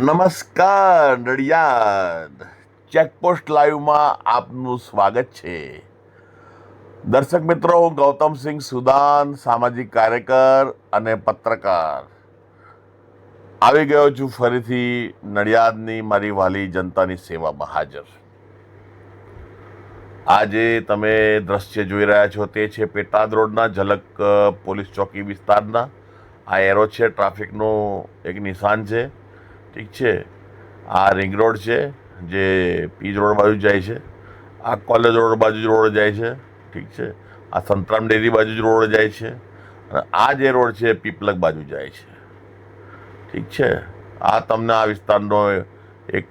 નમસ્કાર, નડિયાદ. ચેકપોસ્ટ લાઈવમાં આપનું સ્વાગત છે. દર્શક મિત્રો, હું ગૌતમસિંહ સુદાન, સામાજિક કાર્યકર અને પત્રકાર. આવી ગયો છું ફરીથી નડિયાદની મારી વાલી જનતાની સેવામાં હાજર. આજે તમે દ્રશ્ય જોઈ રહ્યા છો તે છે પેટાદ રોડના ઝલક પોલીસ ચોકી વિસ્તારના. આ એરો છે, ટ્રાફિકનું એક નિશાન છે. ઠીક છે. આ રિંગ રોડ છે, જે પીજ રોડ બાજુ જાય છે. આ કોલેજ રોડ બાજુ જ રોડ જાય છે, ઠીક છે. આ સંતરામ ડેરી બાજુ જ રોડ જાય છે, અને આ જે રોડ છે, પીપલક બાજુ જાય છે, ઠીક છે. આ તમને આ વિસ્તારનો એક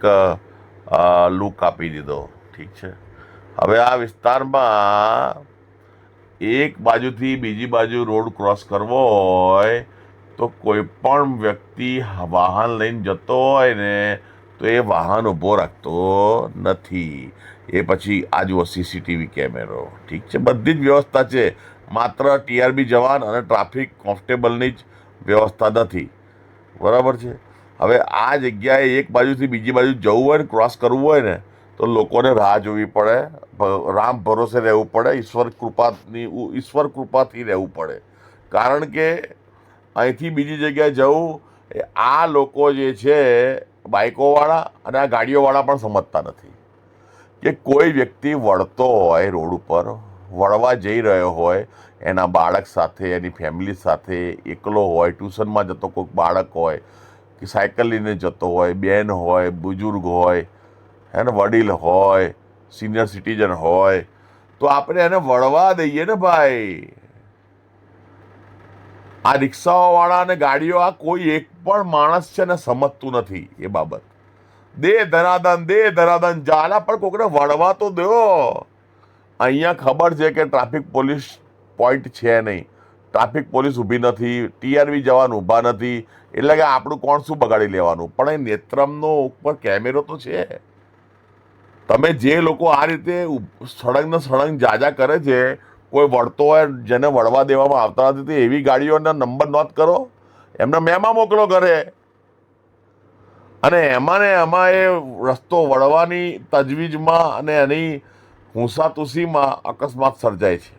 લુક આપી દીધો, ઠીક છે. હવે આ વિસ્તારમાં એક બાજુથી બીજી બાજુ રોડ ક્રોસ કરવો હોય તો કોઈ પણ વ્યક્તિ વાહન લઈને જતો હોય ને, તો એ વાહન ઊભો રાખતો નથી. એ પછી આ જુઓ સીસીટીવી કેમેરો. ઠીક છે? બધી જ વ્યવસ્થા છે. માત્ર ટીઆરબી જવાન અને ટ્રાફિક કોન્સ્ટેબલની જ વ્યવસ્થા નથી. બરાબર છે? હવે આ જગ્યાએ એક બાજુથી બીજી બાજુ જવું હોય ને ક્રોસ કરવું હોય ને, તો લોકોને રાહ જોવી પડે. રામ ભરોસે રહેવું પડે. ઈશ્વર કૃપાની ઈશ્વર કૃપાથી રહેવું પડે. કારણ કે અહીંથી બીજી જગ્યાએ જવું, એ આ લોકો જે છે, બાઇકોવાળા અને આ ગાડીઓવાળા પણ સમજતા નથી. કે કોઈ વ્યક્તિ વળતો હોય રોડ ઉપર, વળવા જઈ રહ્યો હોય, એના બાળક સાથે, એની ફેમિલી સાથે એકલો હોય, ટ્યુશનમાં જતો કોઈક બાળક હોય, કે સાયકલ લઈને જતો હોય, બેન હોય બુજુર્ગ હોય એને વડીલ હોય, સિનિયર સિટીઝન હોય, તો આપણે એને વળવા દઈએ ને ભાઈ. આ રિક્ષાઓવાળા અને ગાડીઓ આ કોઈ એક પણ માણસ છે ને સમજતું નથી એ બાબત. દે ધરાદન દે ધરાદન જાલા પણ કોકને વળવા તો દો. અહીંયા ખબર છે કે ટ્રાફિક પોલીસ પોઈન્ટ છે નહીં. ટ્રાફિક પોલીસ ઊભી નથી, ટીઆરવી જવાનું ઊભા નથી, એટલે કે આપણું કોણ શું બગાડી લેવાનું? પણ એ નેત્રમનો ઉપર કેમેરો તો છે. તમે જે લોકો આ રીતે સળંગને સળંગ જાજા કરે છે કોઈ વળતો હોય, જેને વળવા દેવામાં આવતા નથી એવી ગાડીઓના નંબર નોંધ કરો. એમને મેમાં મોકલો ઘરે. અને એમાં ને એમાં એ રસ્તો વળવાની તજવીજમાં અને એની હુંસાતુસીમાં અકસ્માત સર્જાય છે.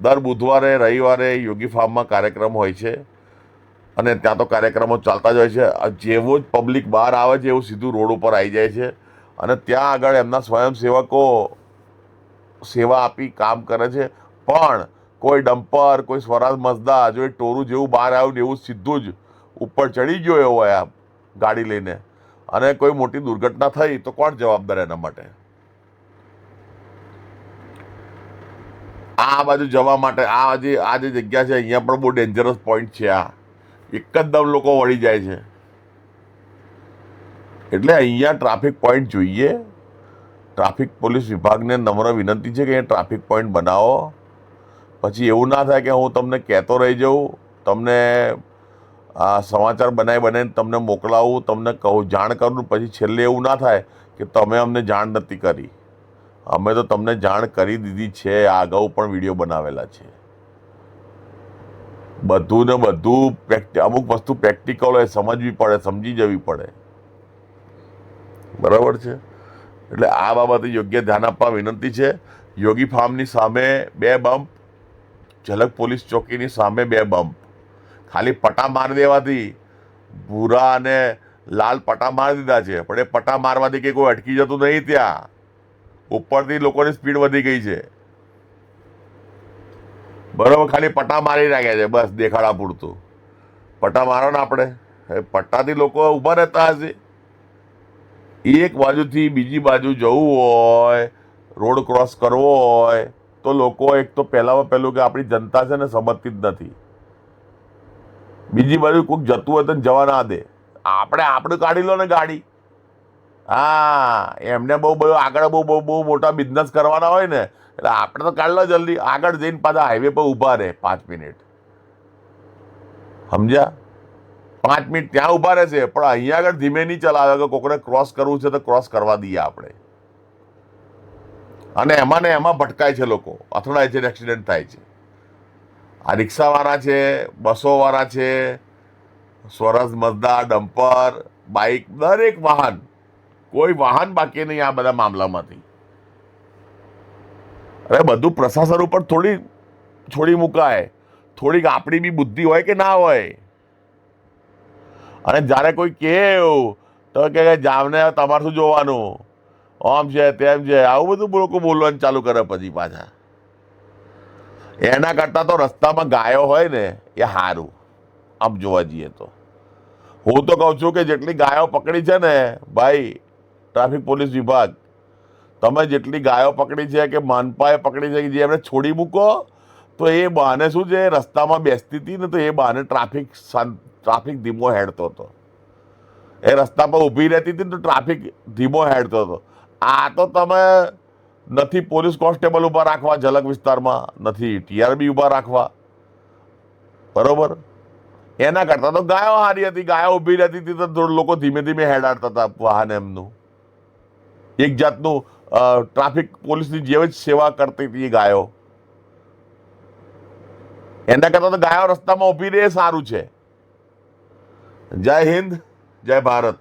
દર બુધવારે, રવિવારે યોગી ફાર્મમાં કાર્યક્રમ હોય છે. અને ત્યાં તો કાર્યક્રમો ચાલતા જ હોય છે. જેવો જ પબ્લિક બહાર આવે છે, એવું સીધું રોડ ઉપર આવી જાય છે. અને ત્યાં આગળ એમના સ્વયંસેવકો સેવા આપી કામ કરે છે. પણ કોઈ ડમ્પર, કોઈ સ્વરાજ મસદા, જો એ ટોરું જેવું બહાર આવ્યું ને એવું સીધું જ ઉપર ચડી ગયો એવો હોય આ ગાડી લઈને. અને કોઈ મોટી દુર્ઘટના થઈ તો કોણ જવાબદાર એના માટે? આ બાજુ જવા માટે, આ જે આ જે જગ્યા છે, અહીંયા પણ બહુ ડેન્જરસ પોઈન્ટ છે આ. એક જ દમ લોકો વળી જાય છે. એટલે અહીંયા ટ્રાફિક પોઈન્ટ જોઈએ. ટ્રાફિક પોલીસ વિભાગને નમ્ર વિનંતી છે કે અહીંયા ટ્રાફિક પોઈન્ટ બનાવો. પછી એવું ના થાય કે હું તમને કહેતો રહી જાઉં, તમને આ સમાચાર બનાવી બનાવીને તમને મોકલાવું, તમને કહું, જાણ કરું, પછી છેલ્લે એવું ના થાય કે તમે અમને જાણ નથી કરી. અમે તો તમને જાણ કરી દીધી છે આ અગાઉ પણ વીડિયો બનાવેલા છે. બધું ને બધું અમુક વસ્તુ પ્રેક્ટિકલ હોય, સમજવી પડે, સમજી જવી પડે. બરાબર છે? એટલે આ બાબતે યોગ્ય ધ્યાન આપવા વિનંતી છે. યોગી ફાર્મની સામે બે બમ્પ ઝલક પોલીસ ચોકીની સામે બે બમ્પ ખાલી પટા મારી દેવાથી ભૂરા અને લાલ પટા મારી દીધા છે. પણ એ પટા મારવાથી કે કોઈ અટકી જતું નહીં ત્યાં. ઉપરથી લોકોની સ્પીડ વધી ગઈ છે. બરોબર, ખાલી પટા મારી નાખ્યા છે. બસ, દેખાડા પૂરતું. પટ્ટા મારો ને આપણે પટ્ટાથી લોકો ઊભા રહેતા હશે. એક બાજુથી બીજી બાજુ જવું હોય, રોડ ક્રોસ કરવો હોય તો લોકો એક તો પહેલામાં પહેલું કે આપણી જનતા છે ને સમજતી જ નથી. બીજી બાજુ કોઈક જતું હોય તો જવા ના દે. આપણે આપણે કાઢી લો ને ગાડી. હા, એમને બહુ બધું આગળ બહુ બહુ બહુ મોટા બિઝનેસ કરવાના હોય ને, એટલે આપણે તો કાઢ લો જલ્દી. આગળ જઈને પાછા હાઈવે પર ઊભા રહે પાંચ મિનિટ. સમજ્યા? પાંચ મિનિટ ત્યાં ઊભા રહેશે, પણ અહીંયા આગળ ધીમે નહીં ચલાવે. કે કોકને ક્રોસ કરવું છે તો ક્રોસ કરવા દઈએ આપણે. અને એમાં ને એમાં ભટકાય છે લોકો. અથડાય છે એક્સિડન્ટ થાય છે. આ રિક્ષાવાળા છે, બસોવાળા છે, સ્વરાજ મજદા ડમ્પર, બાઇક, દરેક વાહન. કોઈ વાહન બાકી નહીં આ બધા મામલામાંથી. અરે બધું પ્રશાસન ઉપર થોડી, છોડી મુકાય. થોડીક આપણી બી બુદ્ધિ હોય કે ના હોય. અને જ્યારે કોઈ કહે એવું, તો કે જામને તમારે શું જોવાનું. આમ છે, તેમ છે, આવું બધું લોકો બોલવાનું ચાલુ કરે પછી પાછા. એના કરતાં તો રસ્તામાં ગાયો હોય ને, એ સારું આમ જોવા જઈએ તો. હું તો કહું છું કે જેટલી ગાયો પકડી છે ને, ભાઈ, ટ્રાફિક પોલીસ વિભાગ, તમે જેટલી ગાયો પકડી છે કે માનપાએ પકડી છે કે જે એમને છોડી મૂકો, તો એ બહાને શું છે, રસ્તામાં બેસતી હતી ને તો એ બહાને ટ્રાફિક ટ્રાફિક ધીમો હેડતો હતો. એ રસ્તા પર ઊભી રહેતી હતી તો ટ્રાફિક ધીમો હેડતો હતો. આ તો તમે નથી પોલીસ કોન્સ્ટેબલ ઊભા રાખવા, ઝલક વિસ્તારમાં નથી, ટીઆરબી ઊભા રાખવા. બરોબર? એના કરતાં તો ગાયો હારી હતી, ગાયો ઊભી રહેતી હતી તો લોકો ધીમે ધીમે હેડાડતા હતા વાહન એમનું. એક જાતનું ટ્રાફિક પોલીસની જેવી જ સેવા કરતી હતી એ ગાયો. એના કરતાં તો ગાયો રસ્તામાં ઊભી રહે સારું છે. જય હિન્દ, જય ભારત.